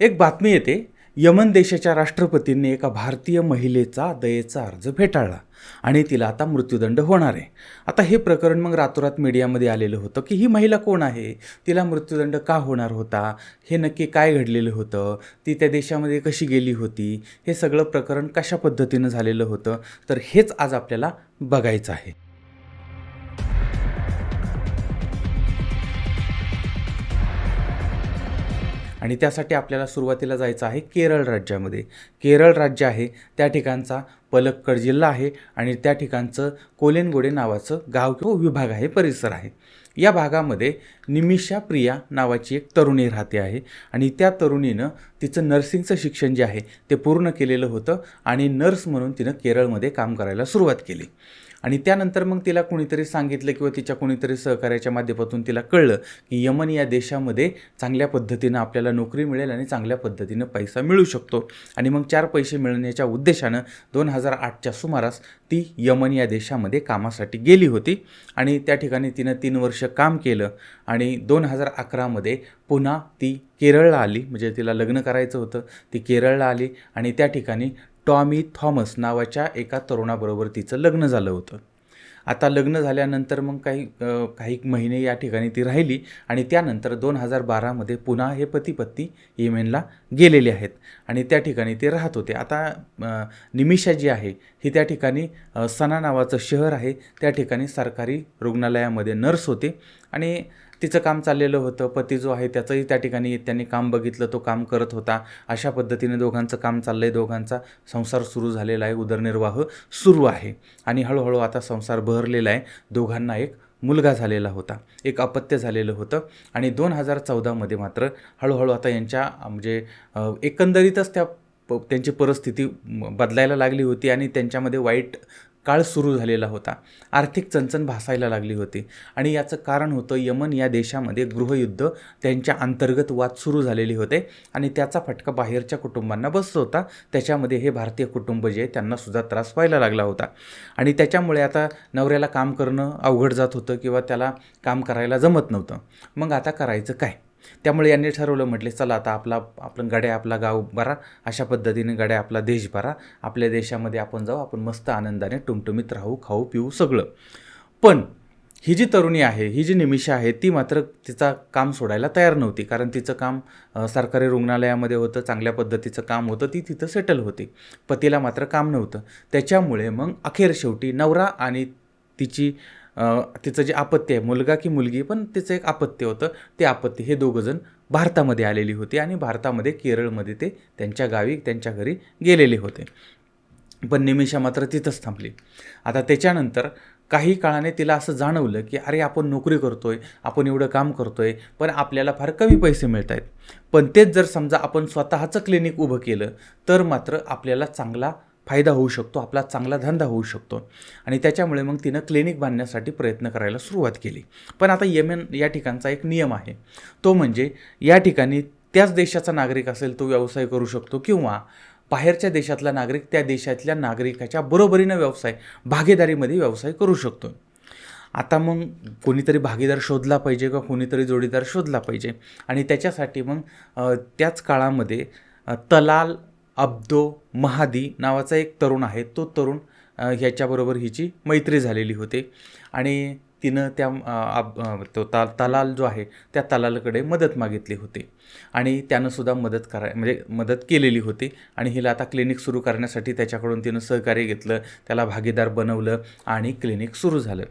एक बातमी येते. यमन देशाच्या राष्ट्रपतींनी एका भारतीय महिलेचा दयेचा अर्ज फेटाळला आणि तिला आता मृत्यूदंड होणार आहे. आता हे प्रकरण मग रातोरात मीडियामध्ये आलेलं होतं की ही महिला कोण आहे? तिला मृत्यूदंड का होणार होता? हे नक्की काय घडलेलं होतं? ती त्या देशामध्ये कशी गेली होती? हे सगळं प्रकरण कशा पद्धतीनं झालेलं होतं? तर हेच आज आपल्याला बघायचं आहे. आणि त्यासाठी आपल्याला सुरुवातीला जायचं आहे केरळ राज्यामध्ये. केरळ राज्य आहे त्या ठिकाणचा पलक्कड जिल्हा आहे आणि त्या ठिकाणचं कोलेनगोडे नावाचं गाव किंवा विभाग आहे परिसर आहे. या भागामध्ये निमिषा प्रिया नावाची एक तरुणी राहते आहे. आणि त्या तरुणीनं तिचं नर्सिंगचं शिक्षण जे आहे ते पूर्ण केलेलं होतं आणि नर्स म्हणून तिनं केरळमध्ये काम करायला सुरुवात केली. आणि त्यानंतर मग तिला कुणीतरी सांगितलं किंवा तिच्या कुणीतरी सहकार्याच्या माध्यमातून तिला कळलं की यमन या देशामध्ये चांगल्या पद्धतीनं आपल्याला नोकरी मिळेल आणि चांगल्या पद्धतीनं पैसा मिळू शकतो. आणि मग चार पैसे मिळण्याच्या उद्देशानं दोन हजार आठच्या सुमारास ती यमन या देशामध्ये कामासाठी गेली होती आणि त्या ठिकाणी तिनं तीन वर्ष काम केलं आणि दोन हजार अकरामध्ये पुन्हा ती केरळला आली. म्हणजे तिला लग्न करायचं होतं. ती केरळला आली आणि त्या ठिकाणी टॉमी थॉमस नावाच्या एका तरुणाबरोबर तिचं लग्न झालं होतं. आता लग्न झाल्यानंतर मग काही काही महिने या ठिकाणी ती राहिली आणि त्यानंतर दोन हजार बारामध्ये पुन्हा हे पती पत्नी येमेनला गेलेले आहेत आणि त्या ठिकाणी ते राहत होते. आता निमिषा जी आहे ही त्या ठिकाणी सना नावाचं शहर आहे. त्या ठिकाणी सरकारी रुग्णालयामध्ये नर्स होते आणि तिचं काम चाललेलं होतं. पती जो आहे त्याचंही त्या ठिकाणी त्यांनी काम बघितलं तो काम करत होता. अशा पद्धतीने दोघांचं काम चाललं आहे दोघांचा संसार सुरू झालेला आहे. उदरनिर्वाह सुरू आहे. आणि हळूहळू आता संसार बहरलेला आहे. दोघांना एक मुलगा झालेला होता. एक अपत्य झालेलं होतं. आणि दोन हजार चौदामध्ये मात्र हळूहळू आता यांच्या म्हणजे एकंदरीतच त्या प त्यांची परिस्थिती बदलायला लागली होती. आणि त्यांच्यामध्ये वाईट काळ सुरू झालेला होता. आर्थिक चणचण भासायला लागली होती. आणि याचं कारण होतं यमन या देशामध्ये गृहयुद्ध त्यांच्या अंतर्गत वाद सुरू झालेले होते. आणि त्याचा फटका बाहेरच्या कुटुंबांना बसत होता. त्याच्यामध्ये हे भारतीय कुटुंब जे त्यांना सुद्धा त्रास व्हायला लागला होता. आणि त्याच्यामुळे आता नवऱ्याला काम करणं अवघड जात होतं किंवा त्याला काम करायला जमत नव्हतं. मग आता करायचं काय? त्यामुळे यांनी ठरवलं म्हटले चला आता आपला आपण गड्या आपला गाव भरा अशा पद्धतीने गड्या आपला देश भरा. आपल्या देशामध्ये आपण जाऊ आपण मस्त आनंदाने टुमटुमीत राहू खाऊ पिऊ सगळं. पण ही जी तरुणी आहे ही जी निमिषा आहे ती मात्र तिचा काम सोडायला तयार नव्हती. कारण तिचं काम सरकारी रुग्णालयामध्ये होतं चांगल्या पद्धतीचं काम होतं ती तिथं सेटल होती. पतीला मात्र काम नव्हतं. त्याच्यामुळे मग अखेर शेवटी नवरा आणि तिची तिचं जे आपत्य आहे मुलगा की मुलगी पण तिचं एक आपत्ती होतं. ते आपत्य हे दोघंजण भारतामध्ये आलेली होती आणि भारतामध्ये केरळमध्ये ते त्यांच्या गावी त्यांच्या घरी गेलेले होते. पण निमिषा मात्र तिथंच थांबली. आता त्याच्यानंतर काही काळाने तिला असं जाणवलं की अरे आपण नोकरी करतो आहे आपण एवढं काम करतो आहे पण आपल्याला फार कमी पैसे मिळत आहेत पण तेच जर समजा आपण स्वतःचं क्लिनिक उभं केलं तर मात्र आपल्याला चांगला फायदा होऊ शकतो आपला चांगला धंदा होऊ शकतो. आणि त्याच्यामुळे मग तिनं क्लिनिक बांधण्यासाठी प्रयत्न करायला सुरुवात केली. पण आता येमेन या ठिकाणचा एक नियम आहे. तो म्हणजे या ठिकाणी त्याच देशाचा नागरिक असेल तो व्यवसाय करू शकतो किंवा बाहेरच्या देशातला नागरिक त्या देशातल्या नागरिकाच्या बरोबरीनं व्यवसाय भागीदारीमध्ये व्यवसाय करू शकतो. आता मग कोणीतरी भागीदार शोधला पाहिजे किंवा कोणीतरी जोडीदार शोधला पाहिजे? आणि त्याच्यासाठी मग त्याच काळामध्ये तलाल अब्दो महादी नावाचा एक तरुण आहे. तो तरुण ह्याच्याबरोबर हिची मैत्री झालेली होती. आणि तिनं त्या अब- तो ता तलाल जो आहे त्या तलालकडे मदत मागितली होती. आणि त्यानंसुद्धा मदत कराय म्हणजे मदत केलेली होती. आणि हिला आता क्लिनिक सुरू करण्यासाठी त्याच्याकडून तिनं सहकार्य घेतलं त्याला भागीदार बनवलं आणि क्लिनिक सुरू झालं.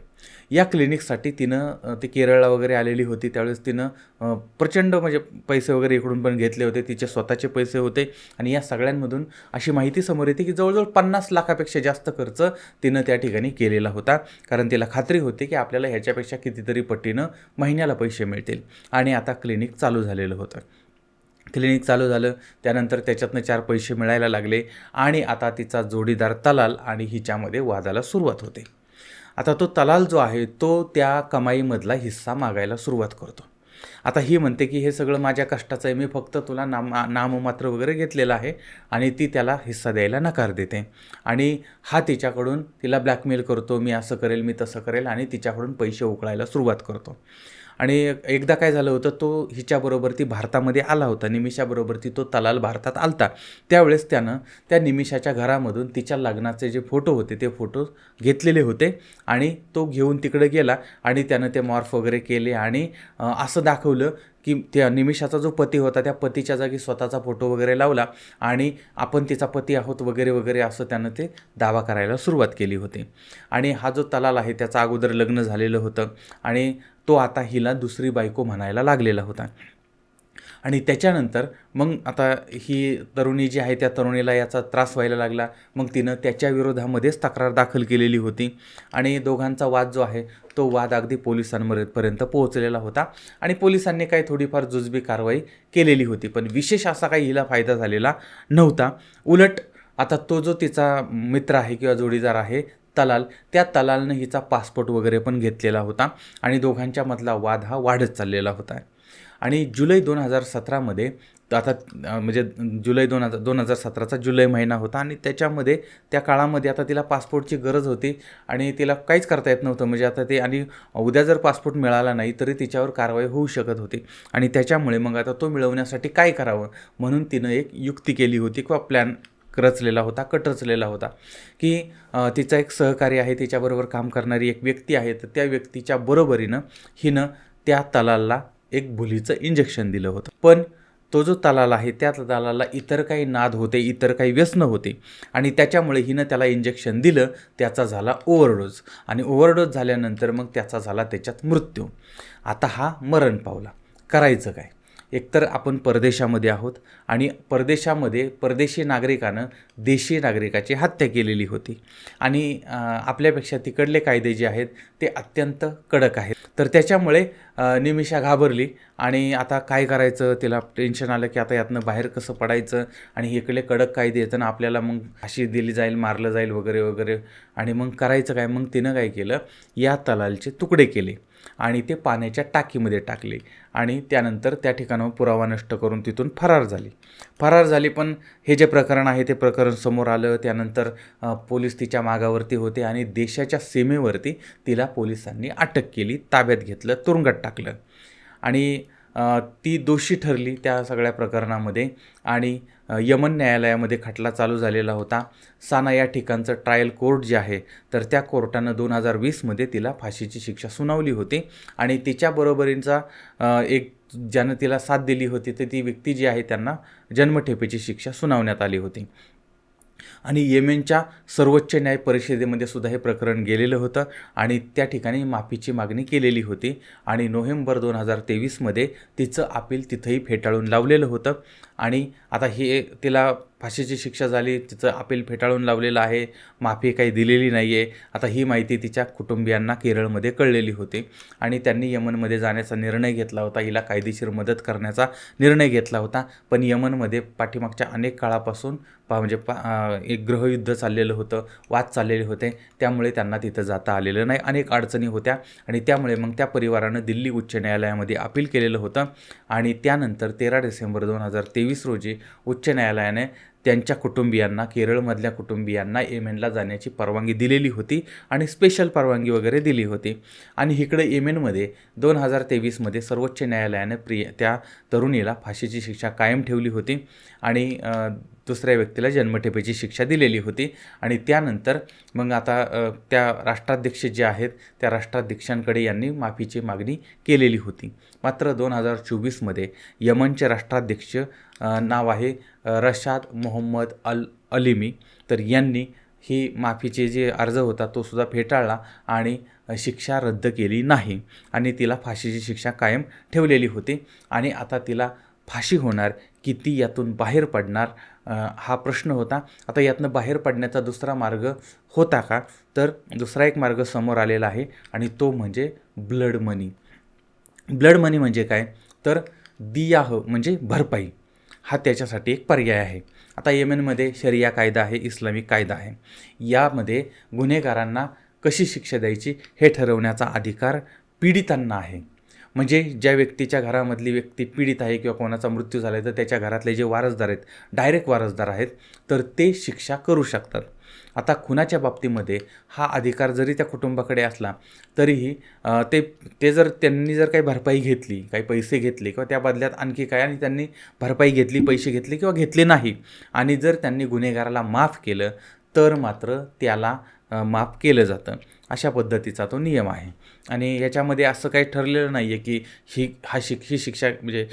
या क्लिनिकसाठी तिनं ते केरळला वगैरे आलेली होती. त्यावेळेस तिनं प्रचंड म्हणजे पैसे वगैरे इकडून पण घेतले होते. तिचे स्वतःचे पैसे होते. आणि या सगळ्यांमधून अशी माहिती समोर येते की जवळजवळ पन्नास लाखापेक्षा जास्त खर्च तिनं त्या ठिकाणी केलेला होता. कारण तिला खात्री होती की आपल्याला ह्याच्यापेक्षा कितीतरी पटीनं महिन्याला पैसे मिळतील. आणि आता क्लिनिक चालू झालेलं होतं. क्लिनिक चालू झालं. त्यानंतर त्याच्यातनं चार पैसे मिळायला लागले. आणि आता तिचा जोडीदार तलाल आणि हिच्यामध्ये वादाला सुरुवात होते. आता तो तलाल जो आहे तो त्या कमाईमधला हिस्सा मागायला सुरुवात करतो. आता ही म्हणते की हे सगळं माझ्या कष्टाचं आहे. मी फक्त तुला नाम नाममात्र वगैरे घेतलेलं आहे आणि ती त्याला हिस्सा द्यायला नकार देते. आणि हा तिच्याकडून तिला ब्लॅकमेल करतो. मी असं करेल मी तसं करेल आणि तिच्याकडून पैसे उकळायला सुरुवात करतो. आणि एकदा काय झालं होतं तो हिच्याबरोबर ती भारतामध्ये आला होता. निमिषाबरोबर ती तो तलाल भारतात आलता. त्यावेळेस त्यानं त्या निमिषाच्या घरामधून तिच्या लग्नाचे जे फोटो होते ते फोटो घेतलेले होते आणि तो घेऊन तिकडे गेला आणि त्यानं ते मॉर्फ वगैरे केले आणि असं दाखवलं की त्या निमिषाचा जो पती होता त्या पतीच्या जागी स्वतःचा फोटो वगैरे लावला आणि आपण तिचा पती आहोत वगैरे वगैरे असं त्यानं ते दावा करायला सुरुवात केली होती. आणि हा जो तलाल आहे त्याचा अगोदर लग्न झालेलं होतं आणि तो आता हिला दुसरी बायको म्हणायला लागलेला होता. आणि त्याच्यानंतर मग आता ही तरुणी जी आहे त्या तरुणीला याचा त्रास व्हायला लागला. मग तिनं त्याच्या विरोधामध्येच तक्रार दाखल केलेली होती. आणि दोघांचा वाद जो आहे तो वाद अगदी पोलिसांपर्यंत पोहोचलेला होता. आणि पोलिसांनी काही थोडीफार जुजबी कारवाई केलेली होती. पण विशेष असा काही हिला फायदा झालेला नव्हता. उलट आता तो जो तिचा मित्र आहे किंवा जोडीदार आहे तलाल त्या तलालनं हिचा पासपोर्ट वगैरे पण घेतलेला होता आणि दोघांच्या मधला वाद हा वाढत चाललेला होता. आणि जुलै दोन हजार सतरामध्ये आता म्हणजे जुलै दोन हजार दोन हजार सतराचा जुलै महिना होता आणि त्याच्यामध्ये त्या काळामध्ये आता तिला पासपोर्टची गरज होती आणि तिला काहीच करता येत नव्हतं. म्हणजे आता ते आणि उद्या जर पासपोर्ट मिळाला नाही तरी तिच्यावर कारवाई होऊ शकत होती. आणि त्याच्यामुळे मग आता तो मिळवण्यासाठी काय करावं? म्हणून तिनं एक युक्ती केली होती किंवा प्लॅन रचलेला होता कट रचलेला होता. की तिचा एक सहकारी आहे तिच्याबरोबर काम करणारी एक व्यक्ती आहे तर त्या व्यक्तीच्या बरोबरीनं हिनं त्या तलालला एक भुलीचं इंजेक्शन दिलं होतं. पण तो जो तलाल आहे त्या तलाला इतर काही नाद होते इतर काही व्यसन होते आणि त्याच्यामुळे हिनं त्याला इंजेक्शन दिलं त्याचा झाला ओव्हरडोज आणि ओव्हरडोज झाल्यानंतर मग त्याचा झाला त्याच्यात मृत्यू. आता हा मरण पावला. करायचं काय? एकतर आपण परदेशामध्ये आहोत आणि परदेशामध्ये परदेशी नागरिकानं देशी नागरिकाची हत्या केलेली होती. आणि आपल्यापेक्षा तिकडले कायदे जे आहेत ते अत्यंत कडक आहेत. तर त्याच्यामुळे निमिषा घाबरली आणि आता काय करायचं? तिला टेन्शन आलं की आता यातनं बाहेर कसं पडायचं? आणि इकडे कडक कायदे येतं ना आपल्याला मग फाशी दिली जाईल मारलं जाईल वगैरे वगैरे. आणि मग करायचं काय? मग तिनं काय केलं? या तलालचे तुकडे केले. आणि ते पाण्याच्या टाकीमध्ये टाकले. आणि त्यानंतर त्या ठिकाणावर पुरावा नष्ट करून तिथून फरार झाली. फरार झाली पण हे जे प्रकरण आहे ते प्रकरण समोर आलं. त्यानंतर पोलीस तिच्या मागावरती होते आणि देशाच्या सीमेवरती तिला पोलिसांनी अटक केली ताब्यात घेतलं तुरुंगात टाकलं. आणि ती दोषी ठरली त्या सगळ्या प्रकरणामध्ये. आणि यमन न्यायालयामध्ये खटला चालू झालेला होता. साना या ठिकाणचं ट्रायल कोर्ट जे आहे तर त्या कोर्टानं दोन हजार वीसमध्ये तिला फाशीची शिक्षा सुनावली होती. आणि तिच्याबरोबरींचा बरोबरींचा एक ज्यानं तिला साथ दिली होती तर ती व्यक्ती जी आहे त्यांना जन्मठेपेची शिक्षा सुनावण्यात आली होती. आणि येमेनच्या सर्वोच्च न्याय परिषदेमध्ये सुद्धा हे प्रकरण गेलेलं होतं आणि त्या ठिकाणी माफीची मागणी केलेली होती आणि नोव्हेंबर दोन हजार तेवीसमध्ये तिचं अपील तिथंही फेटाळून लावलेलं होतं. आणि आता हे तिला फाशीची शिक्षा झाली तिचं अपील फेटाळून लावलेलं आहे माफी काही दिलेली नाही आहे आता ही माहिती तिच्या कुटुंबियांना केरळमध्ये कळलेली होती आणि त्यांनी यमनमध्ये जाण्याचा निर्णय घेतला होता. हिला कायदेशीर मदत करण्याचा निर्णय घेतला होता. पण यमनमध्ये पाठीमागच्या अनेक काळापासून पा म्हणजे पा एक ग्रहयुद्ध चाललेलं होतं वाद चाललेले होते त्यामुळे त्यांना तिथं जाता आलेलं नाही. अनेक अडचणी होत्या आणि त्यामुळे मग त्या परिवारानं दिल्ली उच्च न्यायालयामध्ये अपील केलेलं होतं आणि त्यानंतर तेरा डिसेंबर दोन हजार तेवीस रोजी उच्च न्यायालयाने त्यांच्या कुटुंबियांना केरळमधल्या कुटुंबियांना येमेनला जाण्याची परवानगी दिलेली होती आणि स्पेशल परवानगी वगैरे दिली होती. आणि इकडे येमेनमध्ये दोन हजार तेवीसमध्ये सर्वोच्च न्यायालयाने प्रिय त्या तरुणीला फाशीची शिक्षा कायम ठेवली होती आणि दुसऱ्या व्यक्तीला जन्मठेपेची शिक्षा दिलेली होती. आणि त्यानंतर मग आता त्या राष्ट्राध्यक्ष जे आहेत त्या राष्ट्राध्यक्षांकडे यांनी माफीची मागणी केलेली होती. मात्र दोन हजार चोवीसमध्ये यमनचे राष्ट्राध्यक्ष नाव आहे रशाद मोहम्मद अल अलिमी. तर यांनी ही माफीचे जे अर्ज होता तो सुद्धा फेटाळला आणि शिक्षा रद्द केली नाही. आणि तिला फाशीची शिक्षा कायम ठेवलेली होती. आणि आता तिला फाशी होणार किती यातून बाहेर पडणार हा प्रश्न होता. आता यातनं बाहेर पडण्याचा दुसरा मार्ग होता का? तर दुसरा एक मार्ग समोर आलेला आहे आणि तो म्हणजे ब्लड मनी. ब्लड मनी म्हणजे काय? तर दियाह म्हणजे भरपाई. हा त्याच्यासाठी एक पर्याय आहे. आता येमेनमध्ये शरिया कायदा आहे इस्लामिक कायदा आहे. यामध्ये गुन्हेगारांना कशी शिक्षा द्यायची हे ठरवण्याचा अधिकार पीडितांना आहे. म्हणजे ज्या व्यक्तीच्या घरामधली व्यक्ती पीडित आहे किंवा कोणाचा मृत्यू झाला आहे तर त्याच्या घरातले जे वारसदार आहेत डायरेक्ट वारसदार आहेत तर ते शिक्षा करू शकतात. आता खुनाच्या बाबतीमध्ये हा अधिकार जरी त्या कुटुंबाकडे असला तरीही ते ते जर त्यांनी जर काही भरपाई घेतली काही पैसे घेतले किंवा त्या बदल्यात आणखी काय आणि त्यांनी भरपाई घेतली पैसे घेतले किंवा घेतले नाही आणि जर त्यांनी गुन्हेगाराला माफ केलं तर मात्र त्याला माफ केलं जातं. अशा पद्धतीचा तो नियम आहे. आणि याच्यामध्ये असं काही ठरलेलं नाही आहे की ही हा शिक ही शिक्षा म्हणजे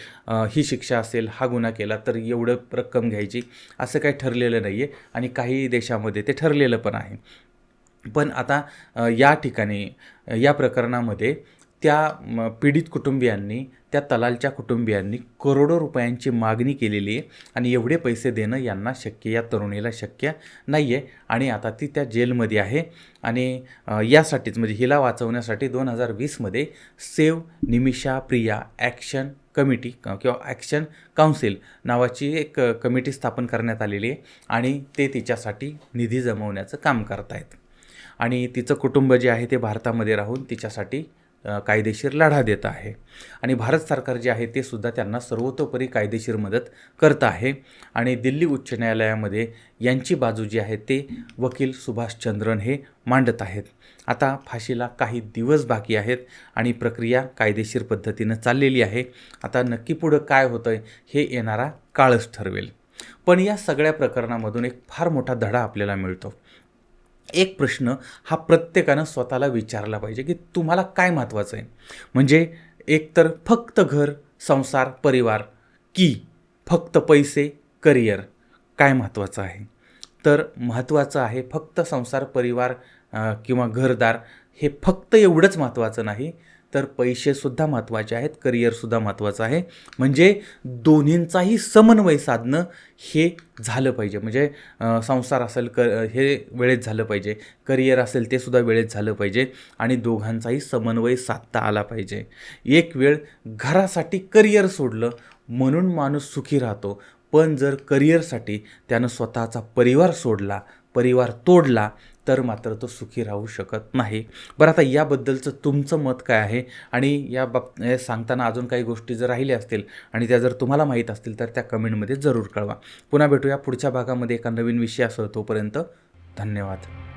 ही शिक्षा असेल हा गुन्हा केला तर एवढं रक्कम घ्यायची असं काही ठरलेलं नाही आहे आणि काही देशामध्ये ते ठरलेलं पण आहे. पण आता या ठिकाणी या प्रकरणामध्ये त्या पीडित कुटुंबियांनी त्या तलालच्या कुटुंबियांनी करोडो रुपयांची मागणी केलेली आहे आणि एवढे पैसे देणं यांना शक्य या तरुणीला शक्य नाही आहे आणि आता ती त्या जेलमध्ये आहे आणि यासाठीच म्हणजे हिला वाचवण्यासाठी दोन हजार वीसमध्ये save Nimisha Priya action committee किंवा ॲक्शन काउन्सिल नावाची एक कमिटी स्थापन करण्यात आलेली आहे आणि ते तिच्यासाठी निधी जमवण्याचं काम करतायत. आणि तिचं कुटुंब जे आहे ते भारतामध्ये राहून तिच्यासाठी कायदेशीर लढा देत आहे. आणि भारत सरकार जे आहे ते सुद्धा त्यांना सर्वतोपरी कायदेशीर मदत करत आहे. आणि दिल्ली उच्च न्यायालयामध्ये यांची बाजू जी आहे ते वकील सुभाष चंद्रन हे मांडत आहेत. आता फाशीला काही दिवस बाकी आहेत आणि प्रक्रिया कायदेशीर पद्धतीनं चाललेली आहे. आता नक्की पुढं काय होतं आहे हे येणारा काळच ठरवेल. पण या सगळ्या प्रकरणामधून एक फार मोठा धडा आपल्याला मिळतो. एक प्रश्न हा प्रत्येकानं स्वतःला विचारला पाहिजे की तुम्हाला काय महत्त्वाचं आहे? म्हणजे एकतर फक्त घर संसार परिवार की फक्त पैसे करिअर काय महत्त्वाचं आहे? तर महत्त्वाचं आहे फक्त संसार परिवार किंवा घरदार हे फक्त एवढंच महत्त्वाचं नाही. तर पैसेसुद्धा महत्त्वाचे आहेत करिअरसुद्धा महत्त्वाचं आहे. म्हणजे दोन्हींचाही समन्वय साधणं हे झालं पाहिजे. म्हणजे संसार असेल क हे वेळेत झालं पाहिजे. करिअर असेल ते सुद्धा वेळेत झालं पाहिजे. आणि दोघांचाही समन्वय साधता आला पाहिजे. एक वेळ घरासाठी करिअर सोडलं म्हणून माणूस सुखी राहतो. पण जर करिअरसाठी त्यानं स्वतःचा परिवार सोडला परिवार तोडला तर मात्र तो सुखी राहू शकत नाही. बरं आता याबद्दलचं तुमचं मत काय आहे? आणि या बाब सांगताना अजून काही गोष्टी जर राहिल्या असतील आणि त्या जर तुम्हाला माहीत असतील तर त्या कमेंटमध्ये जरूर कळवा. पुन्हा भेटूया पुढच्या भागामध्ये एका नवीन विषयासह तोपर्यंत धन्यवाद.